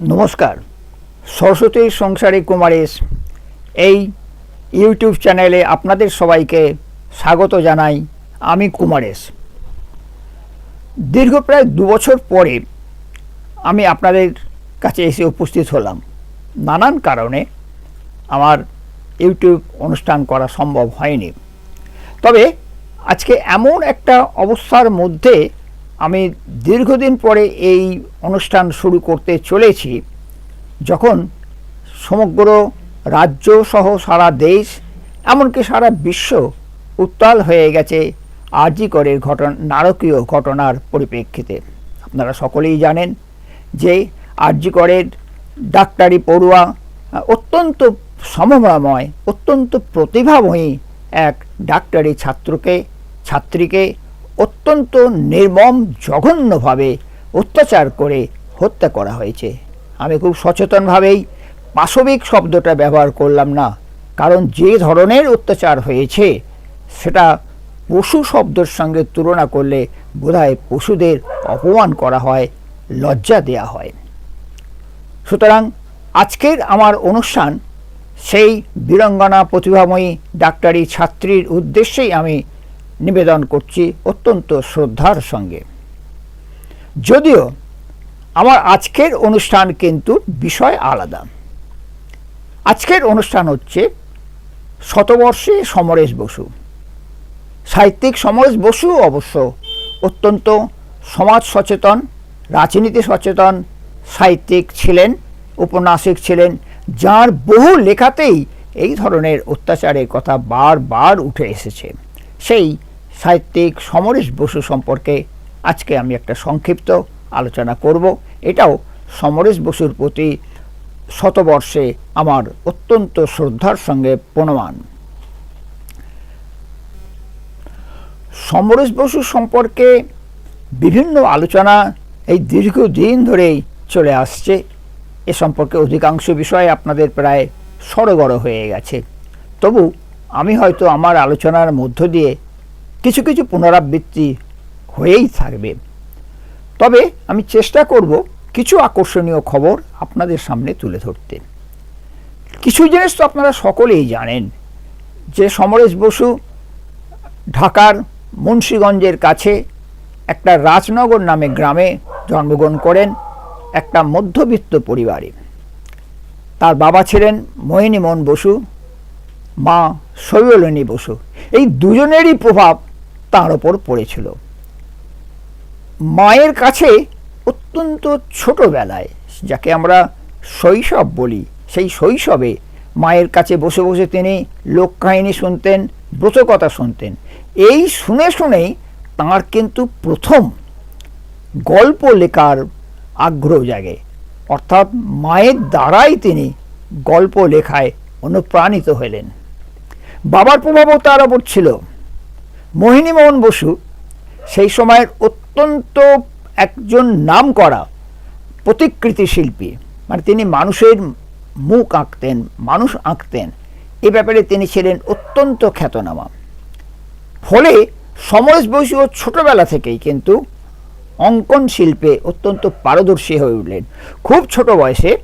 নমস্কার। সরস্বতী সংসারে কুমারেশ এই ইউটিউব চ্যানেলে আপনাদের সবাইকে স্বাগত জানাই আমি কুমারেশ দীর্ঘ প্রায় দু বছর পরে আমি আপনাদের কাছে এসে উপস্থিত হলাম। নানান কারণে আমার ইউটিউব অনুষ্ঠান করা সম্ভব হয়নি। তবে আজকে এমন একটা অবস্থার মধ্যে আমি দীর্ঘদিন পরে এই অনুষ্ঠান শুরু করতে চলেছি, যখন সমগ্র রাজ্য সহ সারা দেশ, এমনকি সারা বিশ্ব উত্তাল হয়ে গেছে আরজি করের ঘটনা, নারকীয় ঘটনার পরিপ্রেক্ষিতে। আপনারা সকলেই জানেন যে আরজি করের ডাক্তারি পড়ুয়া অত্যন্ত সমময় অত্যন্ত প্রতিভাময়ী এক ডাক্তারি ছাত্রকে, ছাত্রীকে অত্যন্ত নির্মম, জঘন্যভাবে অত্যাচার করে হত্যা করা হয়েছে। আমি খুব সচেতনভাবেই পাশবিক শব্দটা ব্যবহার করলাম না, কারণ যে ধরনের অত্যাচার হয়েছে, সেটা পশু শব্দের সঙ্গে তুলনা করলে বোধহয় পশুদের অপমান করা হয়, লজ্জা দেয়া হয়। সুতরাং আজকের আমার অনুষ্ঠান, সেই বীরঙ্গনা প্রতিভাময়ী ডাক্তারি ছাত্রীর উদ্দেশ্যেই আমি নিবেদন করছি অত্যন্ত শ্রদ্ধার সঙ্গে। যদিও আমার আজকের অনুষ্ঠান কিন্তু বিষয় আলাদা। আজকের অনুষ্ঠান হচ্ছে শতবর্ষে সমরেশ বসু। সাহিত্যিক সমরেশ বসু অবশ্য অত্যন্ত সমাজ সচেতন, রাজনীতি সচেতন, সাহিত্যিক ছিলেন, উপন্যাসিক ছিলেন, যার বহু লেখাতেই এই ধরনের অত্যাচারের কথা বারবার উঠে এসেছে। সেই সাহিত্যিক সমরেশ বসু সম্পর্কে আজকে আমি একটা সংক্ষিপ্ত আলোচনা করব। এটাও সমরেশ বসুর প্রতি শতবর্ষে আমার অত্যন্ত শ্রদ্ধার সঙ্গে প্রণমান। সমরেশ বসু সম্পর্কে বিভিন্ন আলোচনা এই দীর্ঘদিন ধরেই চলে আসছে। এ সম্পর্কে অধিকাংশ বিষয় আপনাদের প্রায় সড়গড় হয়ে গেছে। তবু আমি হয়তো আমার আলোচনার মধ্য দিয়ে কিছু কিছু পুনরাবৃত্তি হয়েই থাকবে। তবে আমি চেষ্টা করব কিছু আকর্ষণীয় খবর আপনাদের সামনে তুলে ধরতে। কিছু জিনিস তো আপনারা সকলেই জানেন, যে সমরেশ বসু ঢাকার মুন্সীগঞ্জের কাছে একটা রাজনগর নামে গ্রামে জন্মগ্রহণ করেন একটা মধ্যবিত্ত পরিবারে। তার বাবা ছিলেন মোহিনীমোহন বসু, মা শৈলনী বসু। এই দুজনেরই প্রভাব তার ওপর পড়েছিল। মায়ের কাছে অত্যন্ত ছোটবেলায়, যাকে আমরা শৈশব বলি, সেই শৈশবে মায়ের কাছে বসে বসে তিনি লোককাহিনী শুনতেন, ব্রতকথা শুনতেন। এই শুনে শুনেই তাঁর কিন্তু প্রথম গল্প লেখার আগ্রহ জাগে। অর্থাৎ মায়ের দ্বারাই তিনি গল্প লেখায় অনুপ্রাণিত হলেন। বাবার প্রভাবও তার ওপর ছিল। মোহিনীমোহন বসু সেই সময়ের অত্যন্ত একজন নাম করা প্রতিকৃতি শিল্পী। মানে তিনি মানুষের মুখ আঁকতেন, মানুষ আঁকতেন। এ ব্যাপারে তিনি ছিলেন অত্যন্ত খ্যাতনামা। ফলে সমরেশ বসু ছোটবেলা থেকেই কিন্তু অঙ্কন শিল্পে অত্যন্ত পারদর্শী হয়ে উঠলেন। খুব ছোট বয়সে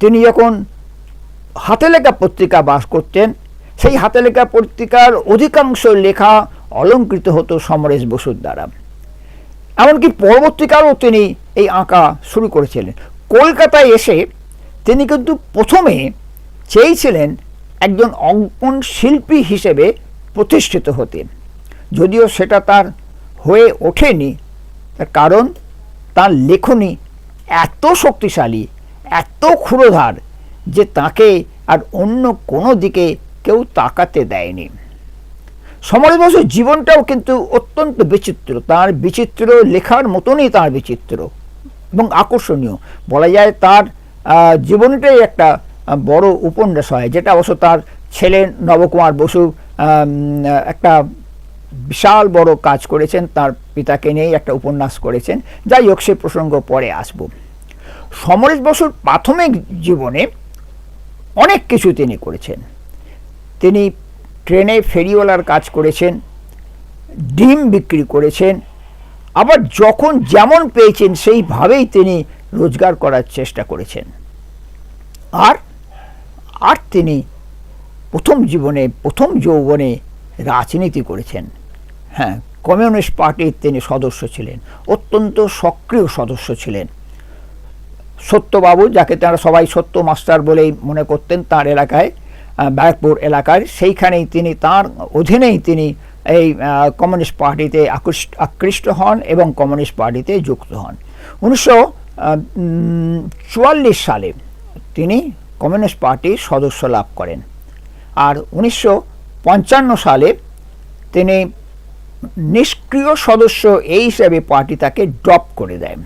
তিনি যখন হাতে লেখা পত্রিকা বাস করতেন সেই হাতে লেখা পত্রিকার অধিকাংশ লেখা অলঙ্কৃত হতো সমরেশ বসুর দ্বারা। এমনকি পরবর্তীকালেও তিনি এই আঁকা শুরু করেছিলেন। কলকাতায় এসে তিনি কিন্তু প্রথমে চেয়েছিলেন একজন অঙ্কন শিল্পী হিসেবে প্রতিষ্ঠিত হতে যদিও সেটা তার হয়ে ওঠেনি, তার কারণ তার লেখনী এত শক্তিশালী, এত ক্ষুরোধার যে তাকে আর অন্য কোনো দিকে কেউ তাকাতে দেয়নি। সমরেশ বসুর জীবনটাও কিন্তু অত্যন্ত বিচিত্র। তার বিচিত্র লেখার মতনই তার বিচিত্র এবং আকর্ষণীয়। বলা যায় তার জীবনটাই একটা বড় উপন্যাস হয়, যেটা অবশ্য তার ছেলে নবকুমার বসু একটা বিশাল বড় কাজ করেছেন, তার পিতাকে নিয়েই একটা উপন্যাস করেছেন। যাই হোক, সে প্রসঙ্গ পরে আসব। সমরেশ বসুর প্রাথমিক জীবনে অনেক কিছু তিনি করেছেন। তিনি ট্রেনে ফেরিওয়ালার কাজ করেছেন, ডিম বিক্রি করেছেন, আবার যখন যেমন পেয়েছেন সেইভাবেই তিনি রোজগার করার চেষ্টা করেছেন। আর আর তিনি প্রথম জীবনে, প্রথম যৌবনে রাজনীতি করেছেন। হ্যাঁ কমিউনিস্ট পার্টির তিনি সদস্য ছিলেন, অত্যন্ত সক্রিয় সদস্য ছিলেন। সত্যবাবু, যাকে তারা সবাই সত্য মাস্টার বলেই মনে করতেন, তার এলাকায় ব্যারাকপুর এলাকায় সেইখানেই তিনি তার অধীনেই তিনি এই কমিউনিস্ট পার্টিতে আকৃষ্ট আকৃষ্ট হন এবং কমিউনিস্ট পার্টিতে যুক্ত হন। উনিশশো চুয়াল্লিশ সালে তিনি কমিউনিস্ট পার্টির সদস্য লাভ করেন। আর উনিশশো পঞ্চান্ন সালে তিনি নিষ্ক্রিয় সদস্য এই হিসাবে পার্টি তাকে ড্রপ করে দেয়।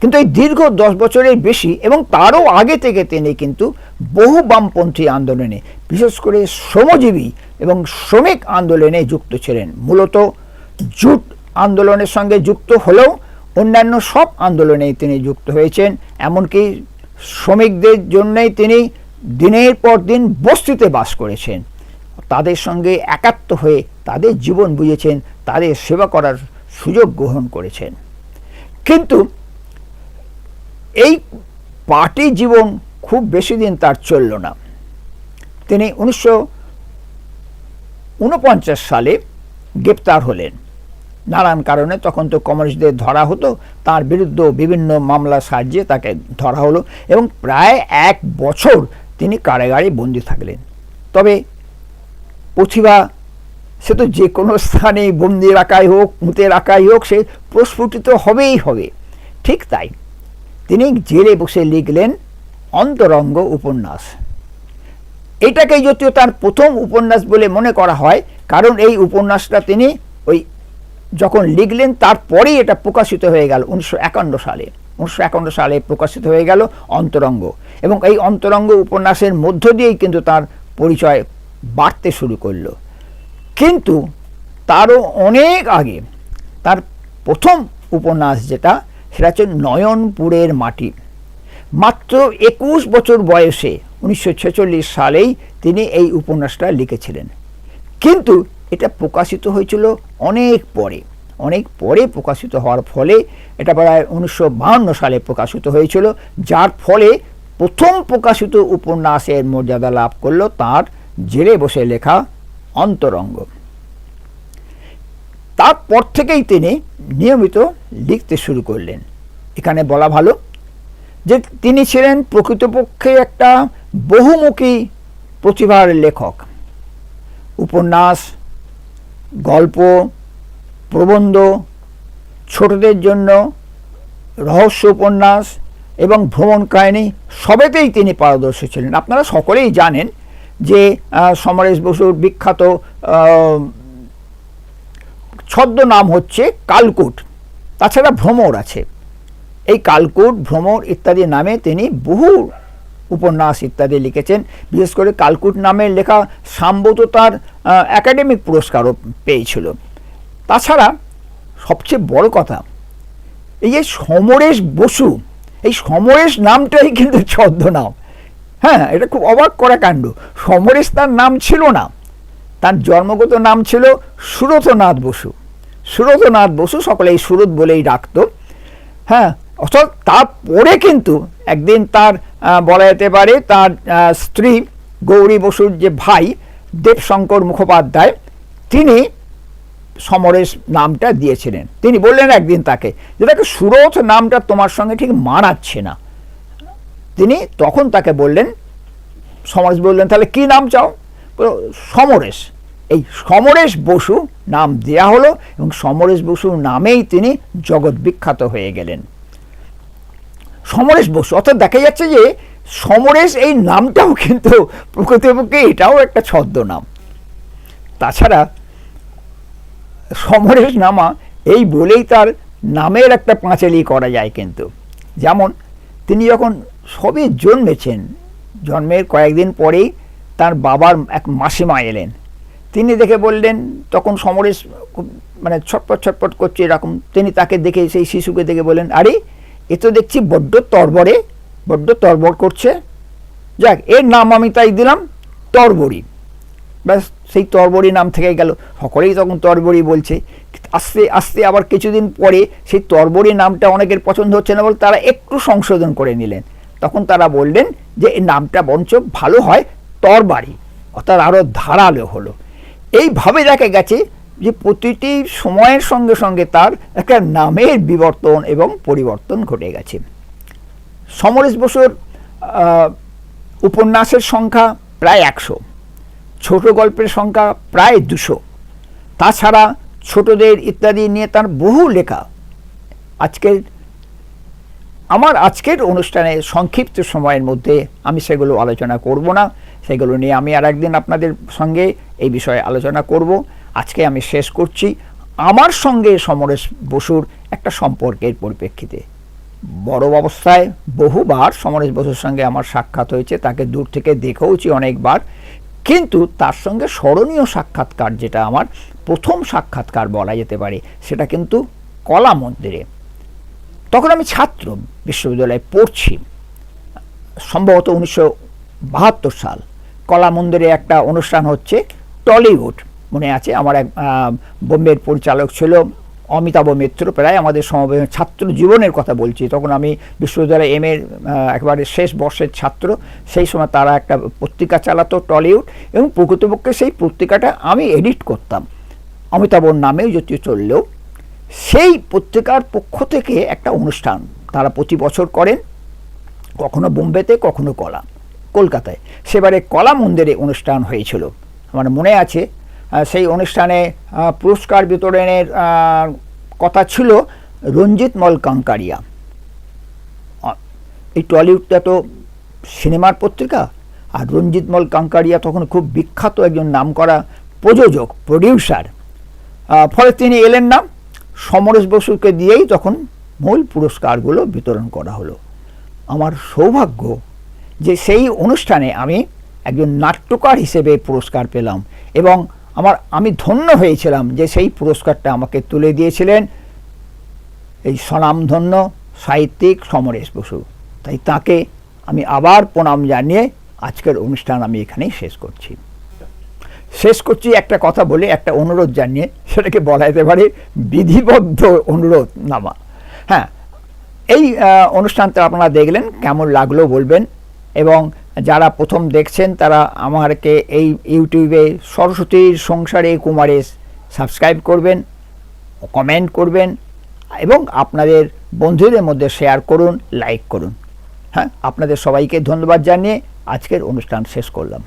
কিন্তু এই দীর্ঘ দশ বছরের বেশি এবং তারও আগে থেকে তিনি কিন্তু বহু বামপন্থী আন্দোলনে, বিশেষ করে শ্রমজীবী এবং শ্রমিক আন্দোলনে যুক্ত ছিলেন। মূলত জুট আন্দোলনের সঙ্গে যুক্ত হলেও অন্যান্য সব আন্দোলনেই তিনি যুক্ত হয়েছেন। এমনকি শ্রমিকদের জন্যই তিনি দিনের পর দিন বস্তিতে বাস করেছেন। তাদের সঙ্গে একাত্ম হয়ে তাদের জীবন বুঝেছেন, তাদের সেবা করার সুযোগ গ্রহণ করেছেন। কিন্তু এই পার্টি জীবন খুব বেশি দিন তার চলল না। তিনি উনিশশো উনপঞ্চাশ সালে গ্রেপ্তার হলেন। নানান কারণে তখন তো কমিউনিস্টদের ধরা হতো, তার বিরুদ্ধে বিভিন্ন মামলা সাহায্যে তাকে ধরা হলো এবং প্রায় এক বছর তিনি কারাগারে বন্দী থাকলেন। তবে প্রতিভা সে তো যে কোনো স্থানে বন্দি রাখাই হোক মুতে রাখাই হোক, সে প্রস্ফুটিত হবেই হবে। ঠিক তাই তিনি জেলে বসে লিখলেন অন্তরঙ্গ উপন্যাস। এটাকেই যদিও তার প্রথম উপন্যাস বলে মনে করা হয়, কারণ এই উপন্যাসটা তিনি ওই যখন লিখলেন, তারপরেই এটা প্রকাশিত হয়ে গেল উনিশশো একান্ন সালে। উনিশশো একান্ন সালে প্রকাশিত হয়ে গেল অন্তরঙ্গ। এবং এই অন্তরঙ্গ উপন্যাসের মধ্য দিয়েই কিন্তু তার পরিচয় বাড়তে শুরু করল। কিন্তু তারও অনেক আগে তার প্রথম উপন্যাস যেটা, সেটা হচ্ছে নয়নপুরের মাটি। মাত্র একুশ বছর বয়সে উনিশশো ছেচল্লিশ সালেই তিনি এই উপন্যাসটা লিখেছিলেন। কিন্তু এটা প্রকাশিত হয়েছিল অনেক পরে অনেক পরে প্রকাশিত হওয়ার ফলে এটা প্রায় উনিশশো সালে প্রকাশিত হয়েছিল, যার ফলে প্রথম প্রকাশিত উপন্যাসের মর্যাদা লাভ করল তার জেলে বসে লেখা অন্তরঙ্গ। তারপর থেকেই তিনি নিয়মিত লিখতে শুরু করলেন। এখানে বলা ভালো যে তিনি ছিলেন প্রকৃতপক্ষে একটা বহুমুখী প্রতিভার লেখক। উপন্যাস, গল্প, প্রবন্ধ, ছোটদের জন্য রহস্য উপন্যাস এবং ভ্রমণ কাহিনী সবেতেই তিনি পারদর্শী ছিলেন। আপনারা সকলেই জানেন যে সমরেশ বসুর বিখ্যাত ছদ্ম নাম হচ্ছে কালকুট। তাছাড়া ভ্রমর আছে। এই কালকুট, ভ্রমর ইত্যাদি নামে তিনি বহু উপন্যাস ইত্যাদি লিখেছেন। বিশেষ করে কালকুট নামের লেখা সাম্বত তার একাডেমিক পুরস্কারও পেয়েছিল। তাছাড়া সবচেয়ে বড় কথা, এই যে সমরেশ বসু, এই সমরেশ নামটাই কিন্তু ছদ্মনাম হ্যাঁ এটা খুব অবাক করা কাণ্ড। সমরেশ তার নাম ছিল না। তার জন্মগত নাম ছিল সুরতনাথ বসু। সুরতনাথ বসু সকলে এই সুরত বলেই ডাকতো। হ্যাঁ অর্থাৎ তারপরে কিন্তু একদিন তার বলা যেতে পারে তার স্ত্রী গৌরী বসুর যে ভাই দেবশঙ্কর মুখোপাধ্যায়, তিনি সমরেশ নামটা দিয়েছিলেন। তিনি বললেন একদিন তাকে, যে দেখো সুরথ নামটা তোমার সঙ্গে ঠিক মানাচ্ছে না। তিনি তখন তাকে বললেন, সমরেশ বললেন, তাহলে কি নাম চাও? সমরেশ, এই সমরেশ বসু নাম দেয়া হলো এবং সমরেশ বসু নামেই তিনি জগৎ বিখ্যাত হয়ে গেলেন। সমরেশ বসু। অর্থাৎ দেখা যাচ্ছে যে সমরেশ এই নামটাও কিন্তু প্রকৃতপক্ষে এটাও একটা ছদ্মনাম। তাছাড়া সমরেশ নামা এই বলেই তার নামের একটা পাঁচালি করা যায় কিন্তু। যেমন তিনি যখন সবে জন্মেছেন, জন্মের কয়েকদিন পরেই তার বাবার এক মাসিমা এলেন। তিনি দেখে বললেন, তখন সমরেশ মানে ছটপট ছটপট করছে এরকম। তিনি তাকে দেখে সেই শিশুকে দেখে বললেন, আরে এ তো দেখছি বড্ড তরবরে, বড্ড তরবর করছে। যাক, এর নাম আমি তাই দিলাম, তরবরি। ব্যাস, সেই তরবরি নাম থেকে গেল। সকলেই তখন তরবরি বলছে। আস্তে আস্তে আবার কিছুদিন পরে সেই তরবরি নামটা অনেকের পছন্দ হচ্ছে না বলে তারা একটু সংশোধন করে নিলেন। তখন তারা বললেন যে এই নামটা বঞ্চ ভালো হয় তরবারি। অর্থাৎ আরও ধারালো হলো। এইভাবে দেখা গেছে যে প্রতিটি সময়ের সঙ্গে সঙ্গে তার একটা নামের বিবর্তন এবং পরিবর্তন ঘটে গেছে। সমরেশ বসুর উপন্যাসের সংখ্যা প্রায় একশো, ছোট গল্পের সংখ্যা প্রায় দুশো। তাছাড়া ছোটদের ইত্যাদি নিয়ে তার বহু লেখা। আজকের, আমার আজকের অনুষ্ঠানে সংক্ষিপ্ত সময়ের মধ্যে আমি সেগুলো আলোচনা করব না। সেগুলো নিয়ে আমি আর একদিন আপনাদের সঙ্গে এই বিষয়ে আলোচনা করব। আজকে আমি শেষ করছি আমার সঙ্গে সমরেশ বসুর একটা সম্পর্কের পরিপ্রেক্ষিতে। বড় অবস্থায় বহুবার সমরেশ বসুর সঙ্গে আমার সাক্ষাৎ হয়েছে, তাকে দূর থেকে দেখেওছি অনেকবার, কিন্তু তার সঙ্গে স্মরণীয় সাক্ষাৎকার যেটা আমার প্রথম সাক্ষাৎকার বলা যেতে পারে, সেটা কিন্তু কলা মন্দিরে। তখন আমি ছাত্র বিশ্ববিদ্যালয়ে পড়ছি। সম্ভবত উনিশশো বাহাত্তর সাল। কলা মন্দিরে একটা অনুষ্ঠান হচ্ছে টলিউড। মনে আছে। আমার এক বোম্বের পরিচালক ছিল অমিতাভ মিত্র। প্রায় আমাদের সমবেত ছাত্র জীবনের কথা বলছি। তখন আমি বিশ্ববিদ্যালয়ে এম এর একেবারে শেষ বর্ষের ছাত্র। সেই সময় তারা একটা পত্রিকা চালাতো টলিউড এবং প্রকৃতপক্ষে সেই পত্রিকাটা আমি এডিট করতাম। অমিতাভর নামেও যদিও চললেও সেই পত্রিকার পক্ষ থেকে একটা অনুষ্ঠান তারা প্রতি বছর করেন। কখনো বোম্বেতে, কখনো কলা কলকাতায়। সেবারে কলা মন্দিরে অনুষ্ঠান হয়েছিল। আমার মনে আছে সেই অনুষ্ঠানে পুরস্কার বিতরণের কথা ছিল রঞ্জিত মল কাঙ্কারিয়া। এই টলিউডটা তো সিনেমার পত্রিকা, আর রঞ্জিত মল কাঙ্কারিয়া তখন খুব বিখ্যাত একজন নামকরা প্রযোজক, প্রডিউসার। ফলে তিনি এলেন না। সমরেশ বসুকে দিয়েই তখন মূল পুরস্কারগুলো বিতরণ করা হলো। আমার সৌভাগ্য যে সেই অনুষ্ঠানে আমি একজন নাট্যকার হিসেবে পুরস্কার পেলাম এবং আমার, আমি ধন্য হয়েছিলাম যে সেই পুরস্কারটা আমাকে তুলে দিয়েছিলেন। এই স্বনামধন্য সাহিত্যিক সমরেশ বসু। তাই তাকে আমি আবার প্রণাম জানিয়ে আজকের অনুষ্ঠান আমি এখানেই শেষ করছি। শেষ করছি একটা কথা বলে, একটা অনুরোধ জানিয়ে, সেটাকে বলা যেতে পারে, বিধিবদ্ধ অনুরোধ নামা। হ্যাঁ এই অনুষ্ঠানটা আপনারা দেখলেন, কেমন লাগল বলবেন, এবং যারা প্রথম দেখছেন, তারা আমারকে এই ইউটিউবে সরস্বতীর সংসারে কুমারে সাবস্ক্রাইব করবেন, কমেন্ট করবেন এবং আপনাদের বন্ধুদের মধ্যে শেয়ার করুন, লাইক করুন। হ্যাঁ আপনাদের সবাইকে ধন্যবাদ জানিয়ে আজকের অনুষ্ঠান শেষ করলাম।